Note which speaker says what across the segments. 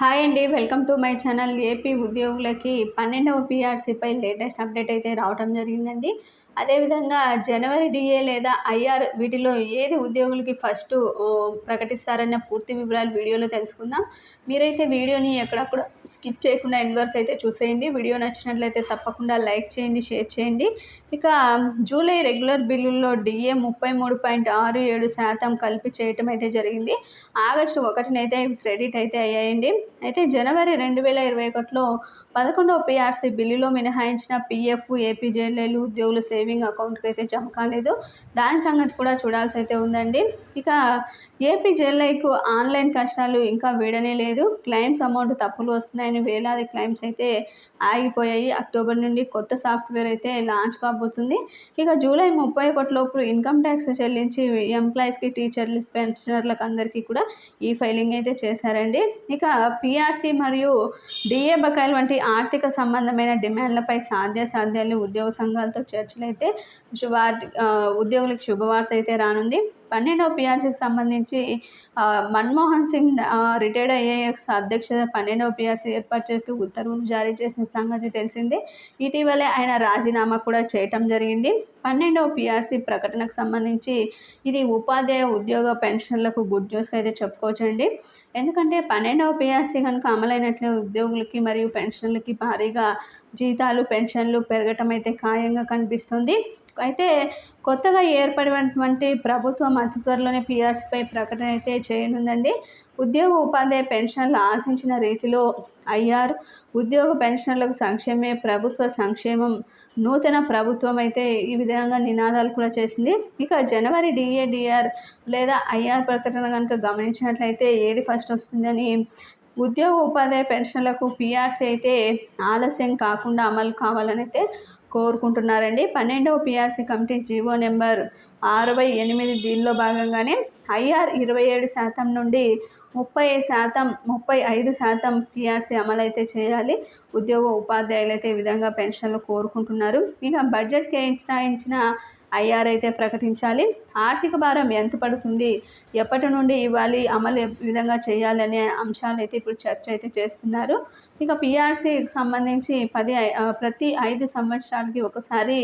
Speaker 1: Hi అండి welcome to my channel. AP ఉద్యోగులకి పన్నెండవ పీఆర్సీపై లేటెస్ట్ అప్డేట్ అయితే రావడం జరిగిందండి. అదేవిధంగా జనవరి డిఏ లేదా ఐఆర్ వీటిలో ఏది ఉద్యోగులకి ఫస్ట్ ప్రకటిస్తారన్న పూర్తి వివరాలు వీడియోలో తెలుసుకుందాం. మీరైతే వీడియోని ఎక్కడక్కడ స్కిప్ చేయకుండా ఎండ్ వరకు అయితే చూసేయండి. వీడియో నచ్చినట్లయితే తప్పకుండా లైక్ చేయండి షేర్ చేయండి. ఇక జూలై రెగ్యులర్ బిల్లుల్లో డిఏ ముప్పై మూడు పాయింట్ ఆరు ఏడు శాతం కలిపి చేయటం అయితే జరిగింది. ఆగస్టు ఒకటినైతే క్రెడిట్ అయితే అయ్యాయండి. అయితే జనవరి రెండు వేల ఇరవై ఒకటిలో పదకొండవ పిఆర్సీ బిల్లులో మినహాయించిన పిఎఫ్ ఏపీజేఎల్ఏలు ఉద్యోగుల సేవింగ్ అకౌంట్కి అయితే జమ కాలేదు. దాని సంగతి కూడా చూడాల్సి అయితే ఉందండి. ఇక ఏపీ ఏపీజేఎల్ఐకు ఆన్లైన్ కష్టాలు ఇంకా వీడనే లేదు. క్లైమ్స్ అమౌంట్ తప్పులు వస్తున్నాయని వేలాది క్లైమ్స్ అయితే ఆగిపోయాయి. అక్టోబర్ నుండి కొత్త సాఫ్ట్వేర్ అయితే లాంచ్ కాబోతుంది. ఇక జూలై ముప్పై ఒకటిలోపు ఇన్కమ్ ట్యాక్స్ చెల్లించి ఎంప్లాయీస్కి టీచర్లు పెన్షనర్లకు అందరికీ కూడా ఈ ఫైలింగ్ అయితే చేశారండి. ఇక పిఆర్సీ మరియు డిఏ బకాయిలు వంటి ఆర్థిక సంబంధమైన డిమాండ్లపై సాధ్య సాధ్యాలు ఉద్యోగ సంఘాలతో చర్చలు అయితే శుభార్త ఉద్యోగులకు శుభవార్త అయితే రానుంది. పన్నెండవ పిఆర్సీకి సంబంధించి మన్మోహన్ సింగ్ రిటైర్డ్ ఐఏఎస్ అధ్యక్షత పన్నెండవ పిఆర్సీ ఏర్పాటు చేస్తూ ఉత్తర్వులు జారీ చేసిన సంగతి తెలిసిందే. ఇటీవలే ఆయన రాజీనామా కూడా చేయటం జరిగింది. పన్నెండవ పిఆర్సీ ప్రకటనకు సంబంధించి ఇది ఉపాధ్యాయ ఉద్యోగ పెన్షన్లకు గుడ్ న్యూస్గా అయితే చెప్పుకోవచ్చండి. ఎందుకంటే పన్నెండవ పిఆర్సీ కనుక అమలైనట్లు ఉద్యోగులకి మరియు పెన్షన్లకి భారీగా జీతాలు పెన్షన్లు పెరగటం అయితే ఖాయంగా కనిపిస్తుంది. అయితే కొత్తగా ఏర్పడినటువంటి ప్రభుత్వం అతి త్వరలోనే పిఆర్సీపై ప్రకటన అయితే చేయనుందండి. ఉద్యోగ ఉపాధ్యాయ పెన్షన్లు ఆశించిన రీతిలో ఐఆర్ ఉద్యోగ పెన్షన్లకు సంక్షేమే ప్రభుత్వ సంక్షేమం. నూతన ప్రభుత్వం అయితే ఈ విధంగా నినాదాలు కూడా చేసింది. ఇక జనవరి డిఏడిఆర్ లేదా ఐఆర్ ప్రకటన కనుక గమనించినట్లయితే ఏది ఫస్ట్ వస్తుందని? ఉద్యోగ ఉపాధ్యాయ పెన్షన్లకు పీఆర్సీ అయితే ఆలస్యం కాకుండా అమలు కావాలని అయితే కోరుకుంటున్నారండి. పన్నెండవ పిఆర్సీ కమిటీ జీవో నెంబర్ అరవై ఎనిమిది దీనిలో భాగంగానే ఐఆర్ ఇరవై ఏడు శాతం నుండి ముప్పై శాతం ముప్పై ఐదు శాతం పిఆర్సీ అమలైతే చేయాలి. ఉద్యోగ ఉపాధ్యాయులు అయితే ఈ విధంగా పెన్షన్లు కోరుకుంటున్నారు. ఇక బడ్జెట్ కేటాయించిన ఐఆర్ అయితే ప్రకటించాలి. ఆర్థిక భారం ఎంత పడుతుంది? ఎప్పటి నుండి ఇవ్వాలి? అమలు ఏ విధంగా చేయాలి అనే అంశాలు అయితే ఇప్పుడు చర్చ అయితే చేస్తున్నారు. ఇక పిఆర్సీకి సంబంధించి పది ప్రతి ఐదు సంవత్సరాలకి ఒకసారి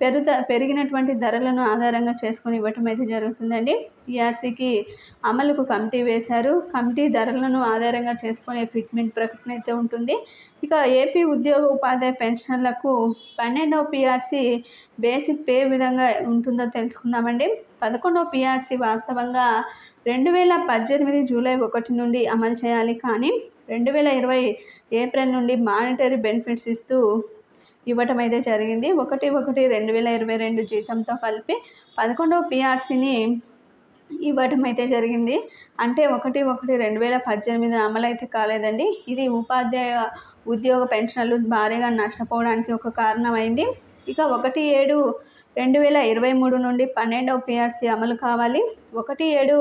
Speaker 1: పెరుగుత పెరిగినటువంటి ధరలను ఆధారంగా చేసుకొని ఇవ్వటం అయితే జరుగుతుందండి. ఈఆర్సీకి అమలుకు కమిటీ వేశారు. కమిటీ ధరలను ఆధారంగా చేసుకునే ఫిట్మెంట్ ప్రకటన అయితే ఉంటుంది. ఇక ఏపీ ఉద్యోగ ఉపాధ్యాయ పెన్షన్లకు పన్నెండవ పిఆర్సీ బేసిక్ పే విధంగా ఉంటుందో తెలుసుకుందామండి. పదకొండవ పిఆర్సీ వాస్తవంగా రెండు వేల పద్దెనిమిది జూలై ఒకటి నుండి అమలు చేయాలి కానీ రెండు వేల ఇరవై ఏప్రిల్ నుండి మానిటరీ బెనిఫిట్స్ ఇస్తూ ఇవ్వటం అయితే జరిగింది. ఒకటి ఒకటి రెండు వేల ఇరవై రెండు జీతంతో కలిపి పదకొండవ పిఆర్సీని ఇవ్వటం అయితే జరిగింది. అంటే ఒకటి ఒకటి రెండు వేల పద్దెనిమిది అమలైతే కాలేదండి. ఇది ఉపాధ్యాయ ఉద్యోగ పెన్షన్లు భారీగా నష్టపోవడానికి ఒక కారణమైంది. ఇక ఒకటి ఏడు రెండు వేల ఇరవై మూడు నుండి పన్నెండవ పిఆర్సీ అమలు కావాలి. ఒకటి ఏడు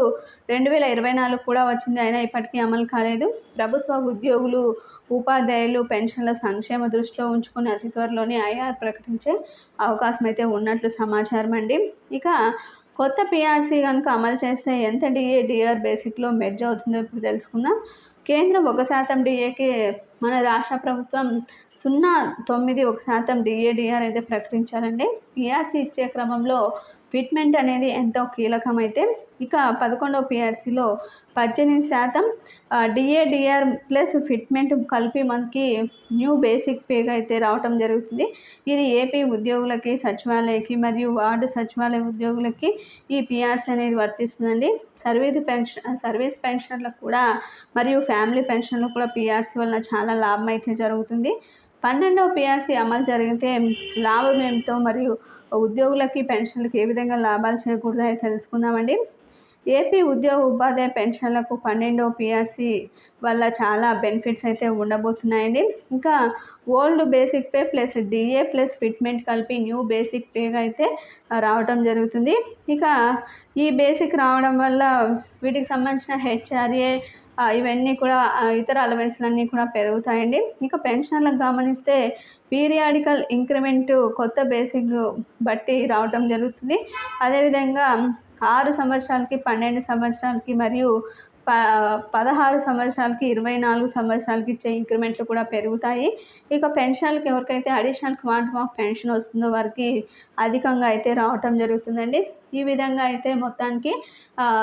Speaker 1: రెండు వేల ఇరవై నాలుగు కూడా వచ్చింది అయినా ఇప్పటికీ అమలు కాలేదు. ప్రభుత్వ ఉద్యోగులు ఉపాధ్యాయులు పెన్షన్ల సంక్షేమ దృష్టిలో ఉంచుకుని అతి త్వరలోనే ఐఆర్ ప్రకటించే అవకాశం అయితే ఉన్నట్లు సమాచారం అండి. ఇక కొత్త పిఆర్సీ కనుక అమలు చేస్తే ఎంత డిఏ డిఆర్ బేసిక్లో మెడ్జ్ అవుతుందో ఇప్పుడు తెలుసుకుందాం. కేంద్రం ఒక శాతం డిఏకి మన రాష్ట్ర ప్రభుత్వం సున్నా తొమ్మిది ఒక శాతం డిఏడిఆర్ అయితే ప్రకటించారండి. పిఆర్సీ ఇచ్చే క్రమంలో ఫిట్మెంట్ అనేది ఎంతో కీలకమైతే ఇక పదకొండవ పిఆర్సీలో పద్దెనిమిది శాతం డిఏడిఆర్ ప్లస్ ఫిట్మెంట్ కలిపి మనకి న్యూ బేసిక్ పేగా అయితే రావటం జరుగుతుంది. ఇది ఏపీ ఉద్యోగులకి సచివాలయకి మరియు వార్డు సచివాలయ ఉద్యోగులకి ఈ పిఆర్సీ అనేది వర్తిస్తుందండి. సర్వీస్ పెన్షన్ సర్వీస్ పెన్షన్లకు కూడా మరియు ఫ్యామిలీ పెన్షన్లకు కూడా పిఆర్సీ వలన చాలా లాభం అయితే జరుగుతుంది. పన్నెండవ పిఆర్సీ అమలు జరిగితే లాభం ఏమిటో మరియు ఉద్యోగులకి పెన్షన్లకు ఏ విధంగా లాభాలు చేకూరుతాయో తెలుసుకుందామండి. ఏపీ ఉద్యోగ ఉపాధ్యాయ పెన్షన్లకు పన్నెండో పిఆర్సీ వల్ల చాలా బెనిఫిట్స్ అయితే ఉండబోతున్నాయండి. ఇంకా old basic pay plus DA plus fitment కలిపి న్యూ బేసిక్ పేగా అయితే రావడం జరుగుతుంది. ఇక ఈ బేసిక్ రావడం వల్ల వీటికి సంబంధించిన హెచ్ఆర్ఏ ఇవన్నీ కూడా ఇతర అలవెన్స్లన్నీ కూడా పెరుగుతాయండి. ఇక పెన్షన్లకు గమనిస్తే పీరియాడికల్ ఇంక్రిమెంట్ కొత్త బేసిక్ బట్టి రావడం జరుగుతుంది. అదేవిధంగా ఆరు సంవత్సరాలకి పన్నెండు సంవత్సరాలకి మరియు ప పదహారు సంవత్సరాలకి ఇరవై నాలుగు సంవత్సరాలకి ఇచ్చే ఇంక్రిమెంట్లు కూడా పెరుగుతాయి. ఇక పెన్షన్లకి ఎవరికైతే అడిషనల్ క్వాంటమ్ ఆఫ్ పెన్షన్ వస్తుందో వారికి అధికంగా అయితే రావటం జరుగుతుందండి. ఈ విధంగా అయితే మొత్తానికి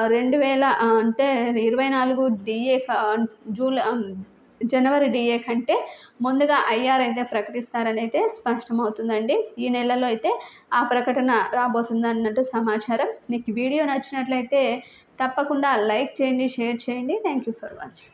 Speaker 1: రెండు వేల అంటే ఇరవై నాలుగు డిఏ జూలై జనవరి డిఏ కంటే ముందుగా ఐఆర్ అయితే ప్రకటిస్తారని అయితే స్పష్టమవుతుందండి. ఈ నెలలో అయితే ఆ ప్రకటన రాబోతుంది అన్నట్టు సమాచారం. మీకు వీడియో నచ్చినట్లయితే తప్పకుండా లైక్ చేయండి షేర్ చేయండి. Thank you for watching